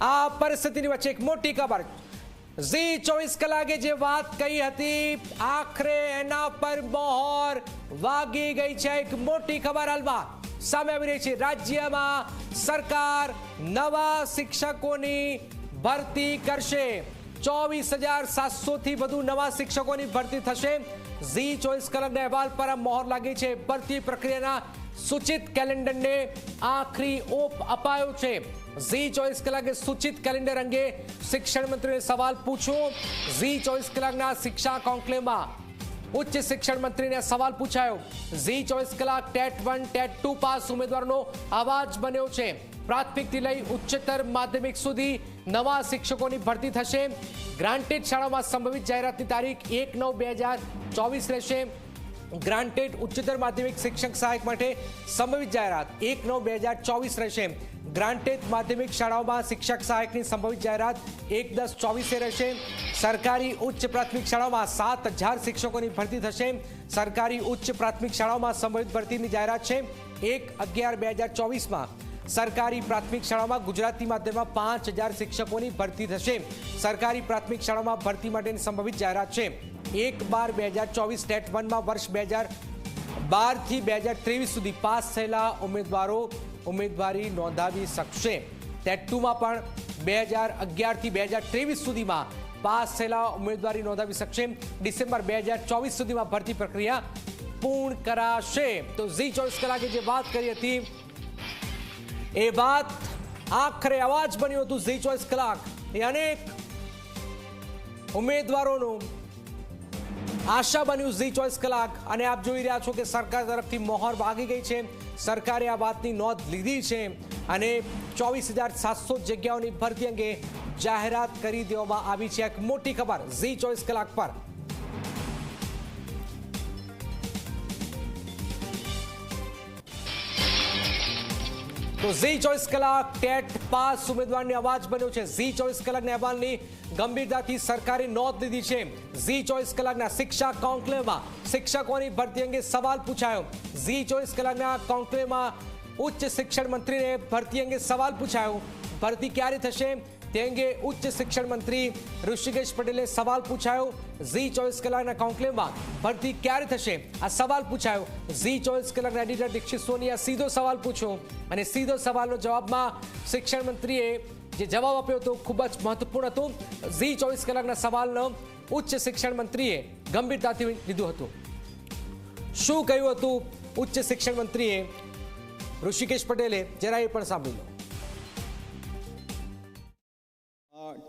આ પરિસ્થિતિની વચ્ચે એક મોટી ખબર. ઝી ચોવીસ કલાકે જે વાત કહી હતી, આખરે એના પર મોહર વાગી ગઈ છે એક મોટી ખબર હાલમાં. સામે આવી રહી છે રાજ્યમાં સરકાર નવા શિક્ષકોની ભરતી કરશે. ચોવીસ હજાર સાતસોથી વધુ નવા શિક્ષકોની ભરતી થશે. ઝી ચોવીસ કલાકના અહેવાલ પર મોહર લાગી છે. ભરતી પ્રક્રિયાના સૂચિત કેલેન્ડરને આખરી ઓપ અપાયો છે. ઝી ચોવીસ કલાકે સૂચિત કેલેન્ડર અંગે શિક્ષણ મંત્રીને સવાલ પૂછ્યો. ઝી ચોવીસ કલાકના શિક્ષા કોન્કલેવમાં ઉચ્ચ શિક્ષણ મંત્રીને સવાલ પૂછાયો. ઝી ચોવીસ કલાક TET one, TET two pass ઉમેદવારનો અવાજ બન્યો છે. પ્રાથમિકથી લઈ ઉચ્ચતર માધ્યમિક સુધી નવા શિક્ષકોની ભરતી થશે. ગ્રાન્ટેડ શાળામાં સંભવિત જાહેરાતની તારીખ એક નવ બે હજાર ચોવીસ રહેશે. ગ્રાન્ટેડ ઉચ્ચતર માધ્યમિક શિક્ષક સહાયક માટે સંભવિત જાહેરાત. એક નવ બે હજાર ચોવીસ રહેશે. ગ્રાન્ટેડ માધ્યમિક શાળાઓમાં શિક્ષક સહાયકની સંભવિત જાહેરાત એક દસ ચોવીસે રહેશે. સરકારી ઉચ્ચ પ્રાથમિક શાળાઓમાં સાત હજાર શિક્ષકોની ભરતી થશે. સરકારી ઉચ્ચ પ્રાથમિક શાળાઓમાં સંભવિત ભરતીની જાહેરાત છે. એક અગિયાર બે હજાર ચોવીસમાં. સરકારી પ્રાથમિક શાળામાં ગુજરાતી માધ્યમમાં પાંચ હજાર શિક્ષકોની ભરતી થશે. સરકારી પ્રાથમિક શાળામાં ભરતી માટેની સંભવિત જાહેરાત છે. એક બાર બે હજાર ચોવીસ ટેટ વનમાં વર્ષ બે હજાર બારથી બે હજાર ત્રેવીસ સુધી પાસ થયેલા ઉમેદવારો ઉમેદવારી નોંધાવી શકશે. ટેટ ટુમાં પણ બે હજાર અગિયારથી બે હજાર ત્રેવીસ સુધીમાં પાસ થયેલા ઉમેદવારી નોંધાવી શકશે. ડિસેમ્બર બે હજાર ચોવીસ સુધીમાં ભરતી પ્રક્રિયા પૂર્ણ કરાશે. તો ઝી ચોવીસ કલાકે જે વાત કરી હતી, એ વાત આખરે અવાજ બન્યું હતું ઝી ચોવીસ કલાક. એ અનેક ઉમેદવારોનું આશા બન્યું ઝી ચોઈસ કલાક. અને આપ જોઈ રહ્યા છો કે સરકાર તરફથી મોહર વાગી ગઈ છે. સરકારે આ વાતની નોંધ લીધી છે. અને ચોવીસ હજાર સાતસો જગ્યાઓની ભરતી અંગે જાહેરાત કરી દેવામાં આવી છે. એક મોટી ખબર ઝી ચોવીસ કલાક પર. તો ઝી ચોવીસ કલાક ટેટ પાસ ઉમેદવારની અવાજ બન્યો છે. ઝી ચોવીસ કલાકના અહેવાલની ગંભીરતાથી સરકારે નોંધ લીધી છે. ઝી ચોવીસ કલાકના શિક્ષા કોન્કલેવમાં શિક્ષકોની ભરતી અંગે સવાલ પૂછાયો. ઝી ચોવીસ કલાકના કોન્કલેવમાં ઉચ્ચ શિક્ષણ મંત્રીને ભરતી અંગે સવાલ પૂછાયો. ભરતી ક્યારે થશે? તે અંગે ઉચ્ચ શિક્ષણ મંત્રી ઋષિકેશ પટેલે સવાલ પૂછાયો ઝી ચોવીસ કલાકના કોન્કલેવમાં ભરતી ક્યારે થશે આ સવાલ પૂછાયો ઝી ચોવીસ કલાકના એડિટર દીક્ષિત સોનીએ સીધો સવાલ પૂછ્યો અને સીધો સવાલનો જવાબમાં શિક્ષણ મંત્રીએ જે જવાબ આપ્યો હતો, ખૂબ જ મહત્વપૂર્ણ હતો. ઝી ચોવીસ કલાકના સવાલનો ઉચ્ચ શિક્ષણ મંત્રીએ ગંભીરતાથી લીધું હતું. શું કહ્યું હતું? ઉચ્ચ શિક્ષણ મંત્રીએ ઋષિકેશ પટેલે જરા એ પણ સાંભળી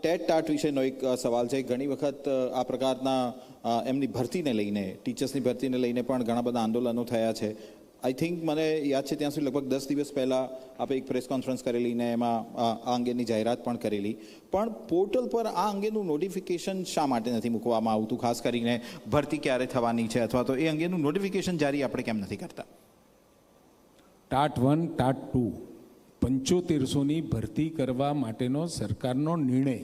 ટેટ ટાટ વિશેનો એક સવાલ છે. ઘણી વખત આ પ્રકારના એમની ભરતીને લઈને, ટીચર્સની ભરતીને લઈને પણ ઘણા બધા આંદોલનો થયા છે. આઈ થિંક મને યાદ છે ત્યાં સુધી લગભગ દસ દિવસ પહેલાં આપણે એક પ્રેસ કોન્ફરન્સ કરેલી ને એમાં આ અંગેની જાહેરાત પણ કરેલી. પણ પોર્ટલ પર આ અંગેનું નોટિફિકેશન શા માટે નથી મૂકવામાં આવતું? ખાસ કરીને ભરતી ક્યારે થવાની છે અથવા તો એ અંગેનું નોટિફિકેશન જારી આપણે કેમ નથી કરતા? TAT one, TAT two. પંચોતેરસોની ભરતી કરવા માટેનો સરકારનો નિર્ણય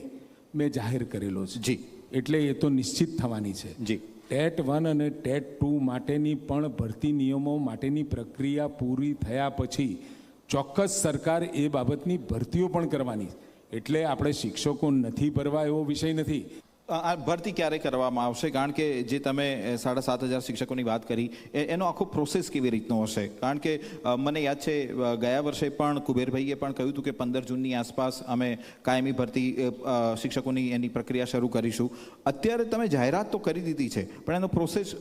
મેં જાહેર કરેલો છે જી. એટલે એ તો નિશ્ચિત થવાની છે જી. ટેટ વન અને ટેટ ટુ માટેની પણ ભરતી નિયમો માટેની પ્રક્રિયા પૂરી થયા પછી ચોક્કસ સરકાર એ બાબતની ભરતીઓ પણ કરવાની એટલે આપણે શિક્ષકો નથી ભરવા એવો વિષય નથી આ ભરતી ક્યારે કરવામાં આવશે? કારણ કે જે તમે સાડા સાત હજાર શિક્ષકોની વાત કરી એ- એનો આખો પ્રોસેસ કેવી રીતનો હશે? કારણ કે મને યાદ છે ગયા વર્ષે પણ કુબેરભાઈએ પણ કહ્યું હતું કે પંદર જૂનની આસપાસ અમે કાયમી ભરતી શિક્ષકોની એની પ્રક્રિયા શરૂ કરીશું. અત્યારે તમે જાહેરાત તો કરી દીધી છે પણ એનો પ્રોસેસ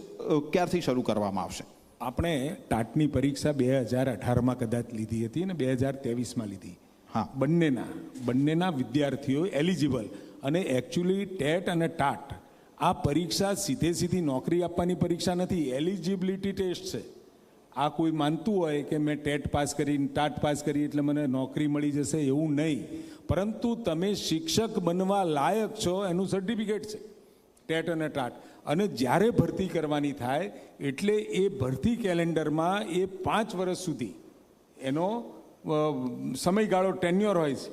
ક્યારથી શરૂ કરવામાં આવશે? આપણે ટાટની પરીક્ષા બે હજાર અઢારમાં કદાચ લીધી હતી અને બે હજાર ત્રેવીસમાં લીધી. હા. બંનેના બંનેના વિદ્યાર્થીઓ એલિજિબલ. અને એકચ્યુઅલી ટેટ અને ટાટ, આ પરીક્ષા સીધે સીધી નોકરી આપવાની પરીક્ષા નથી એલિજિબિલિટી ટેસ્ટ છે. આ કોઈ માનતું હોય કે મેં ટેટ પાસ કરી, ટાટ પાસ કરી એટલે મને નોકરી મળી જશે એવું નહીં. પરંતુ તમે શિક્ષક બનવા લાયક છો એનું સર્ટિફિકેટ છે, ટેટ અને ટાટ. અને જ્યારે ભરતી કરવાની થાય, એટલે એ ભરતી કેલેન્ડરમાં એ પાંચ વર્ષ સુધી એનો સમયગાળો ટેન્યોર હોય છે.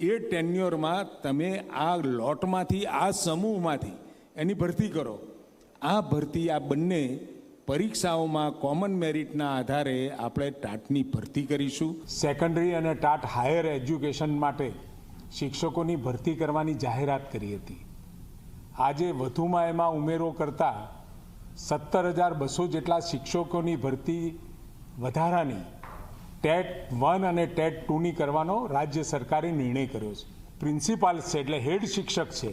એ ટેન્યોરમાં તમે આ લોટમાંથી, આ સમૂહમાંથી એની ભરતી કરો. આ ભરતી આ બંને પરીક્ષાઓમાં કોમન મેરિટના આધારે આપણે ટાટની ભરતી કરીશું. સેકન્ડરી અને ટાટ હાયર એજ્યુકેશન માટે શિક્ષકોની ભરતી કરવાની જાહેરાત કરી હતી. આજે વધુમાં એમાં ઉમેરો કરતા સત્તર હજાર બસો જેટલા શિક્ષકોની ભરતી વધારાની ટેટ વન અને ટેટ ટુની કરવાનો રાજ્ય સરકારે નિર્ણય કર્યો છે. પ્રિન્સિપાલ છે એટલે હેડ શિક્ષક છે.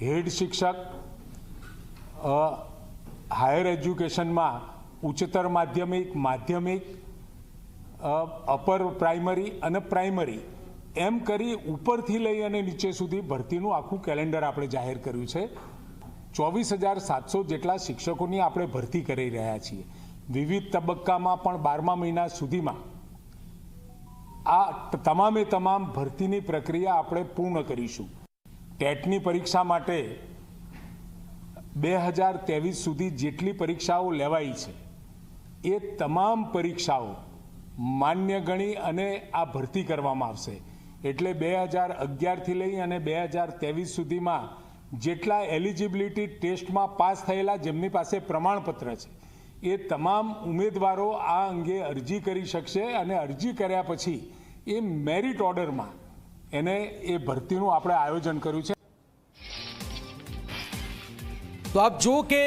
હેડ શિક્ષક હાયર એજ્યુકેશનમાં ઉચ્ચતર માધ્યમિક માધ્યમિક અપર પ્રાઇમરી અને પ્રાઇમરી એમ કરી ઉપરથી લઈ અને નીચે સુધી ભરતીનું આખું કેલેન્ડર આપણે જાહેર કર્યું છે. ચોવીસ હજાર સાતસો જેટલા શિક્ષકોની આપણે ભરતી કરી રહ્યા છીએ. વિવિધ તબક્કામાં પણ બારમા મહિના સુધીમાં આ તમામે તમામ ભરતીની પ્રક્રિયા આપણે પૂર્ણ કરીશું. ટેટની પરીક્ષા માટે બે હજાર ત્રેવીસ સુધી જેટલી પરીક્ષાઓ લેવાઈ છે, એ તમામ પરીક્ષાઓ માન્ય ગણી અને આ ભરતી કરવામાં આવશે. એટલે બે હજાર અગિયારથી લઈ અને બે હજાર ત્રેવીસ સુધીમાં જેટલા એલિજિબિલિટી ટેસ્ટમાં પાસ થયેલા જેમની પાસે પ્રમાણપત્ર છે, એ તમામ ઉમેદવારો આ અંગે અરજી કરી શકશે અને અરજી કર્યા પછી એ મેરિટ ઓર્ડરમાં એને એ ભરતીનું આપણે આયોજન કર્યું છે. તો આપ જુઓ કે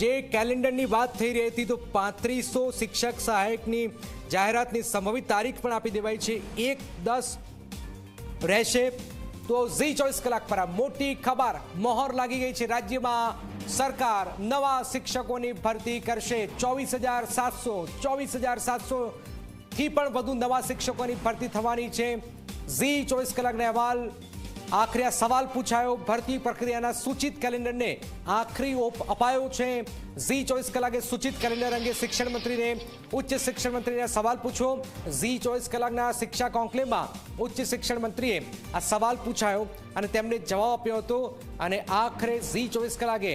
જે કેલેન્ડરની વાત થઈ રહી હતી, તો પાંત્રીસો શિક્ષક સહાયકની જાહેરાતની સંભવિત તારીખ પણ આપી દેવાઈ છે. એક દસ રહેશે. તો ઝી ચોવીસ કલાક પર આ મોટી ખબર મોહર લાગી ગઈ છે. રાજ્યમાં સરકાર નવા શિક્ષકોની ભરતી કરશે. ચોવીસ હજાર સાતસો, ચોવીસ હજાર સાતસો થી પણ વધુ નવા શિક્ષકોની ભરતી થવાની છે. ઝી ચોવીસ કલાકના અહેવાલ. આખરે આ સવાલ પૂછાયો. ભરતી પ્રક્રિયાના સૂચિત કેલેન્ડરને આખરી ઓપ અપાયો છે. ઝી ચોવીસ કલાકે સૂચિત કેલેન્ડર અંગે શિક્ષણ મંત્રીને, ઉચ્ચ શિક્ષણ મંત્રીને સવાલ પૂછ્યો. ઝી ચોવીસ કલાકના શિક્ષા કોન્કલેવમાં ઉચ્ચ શિક્ષણ મંત્રીએ આ સવાલ પૂછાયો અને તેમણે જવાબ આપ્યો હતો. અને આખરે ઝી ચોવીસ કલાકે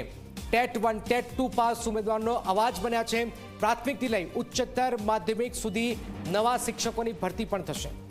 TET one, TET two pass ઉમેદવારનો અવાજ બન્યા છે. પ્રાથમિકથી લઈ ઉચ્ચતર માધ્યમિક સુધી નવા શિક્ષકોની ભરતી પણ થશે.